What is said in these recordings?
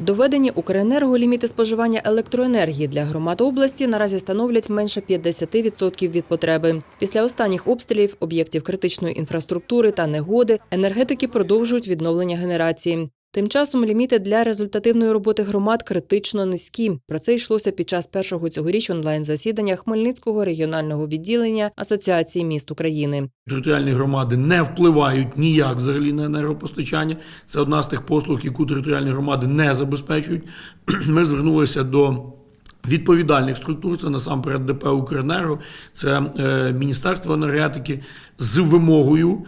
Доведені Укренерго ліміти споживання електроенергії для громад області наразі становлять менше 50% від потреби. Після останніх обстрілів об'єктів критичної інфраструктури та негоди енергетики продовжують відновлення генерації. Тим часом ліміти для результативної роботи громад критично низькі. Про це йшлося під час першого цьогоріч онлайн-засідання Хмельницького регіонального відділення Асоціації міст України. Територіальні громади не впливають ніяк взагалі на енергопостачання. Це одна з тих послуг, яку територіальні громади не забезпечують. Ми звернулися до. Відповідальних структур це насамперед ДП Укренерго, це е, Міністерство енергетики з вимогою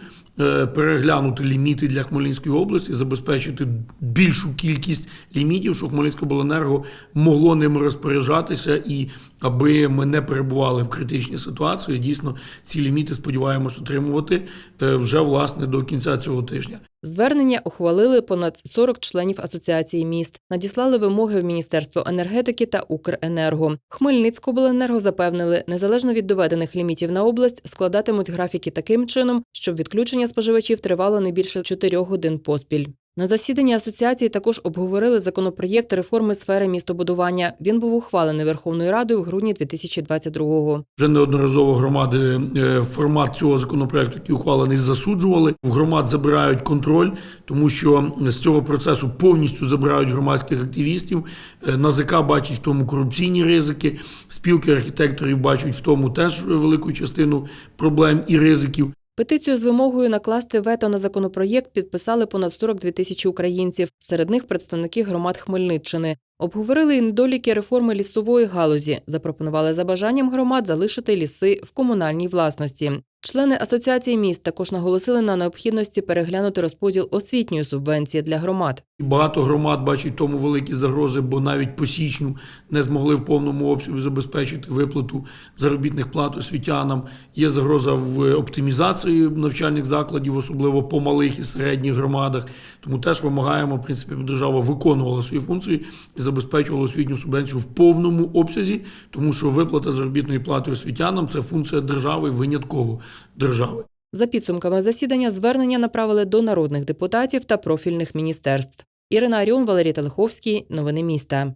переглянути ліміти для Хмельницької області, забезпечити більшу кількість лімітів, щоб Хмельницьке обленерго могло ними розпоряджатися, і аби ми не перебували в критичній ситуації. Дійсно, ці ліміти сподіваємось отримувати е, вже власне до кінця цього тижня. Звернення ухвалили понад 40 членів асоціації міст. Надіслали вимоги в Міністерство енергетики та Укренерго. Хмельницькобленерго запевнили, незалежно від доведених лімітів на область, складатимуть графіки таким чином, щоб відключення споживачів тривало не більше 4 годин поспіль. На засіданні асоціації також обговорили законопроєкт реформи сфери містобудування. Він був ухвалений Верховною Радою в грудні 2022-го. Вже неодноразово громади е, формат цього законопроекту, який ухвалений, засуджували. В громад забирають контроль, тому що з цього процесу повністю забирають громадських активістів. Е, НАЗК бачить в тому корупційні ризики. Спілки архітекторів бачать в тому теж велику частину проблем і ризиків. Петицію з вимогою накласти вето на законопроєкт підписали понад 42 тисячі українців, серед них представники громад Хмельниччини. Обговорили і недоліки реформи лісової галузі. Запропонували за бажанням громад залишити ліси в комунальній власності. Члени асоціації міст також наголосили на необхідності переглянути розподіл освітньої субвенції для громад. Багато громад бачать в тому великі загрози, бо навіть по січню не змогли в повному обсязі забезпечити виплату заробітних плат освітянам. Є загроза в оптимізації навчальних закладів, особливо по малих і середніх громадах. Тому теж вимагаємо, в принципі, держава виконувала свої функції і забезпечувала освітню субвенцію в повному обсязі, тому що виплата заробітної плати освітянам це функція держави винятково держави. За підсумками засідання звернення направили до народних депутатів та профільних міністерств. Ірина Аріон, Валерій Телеховський. Новини міста.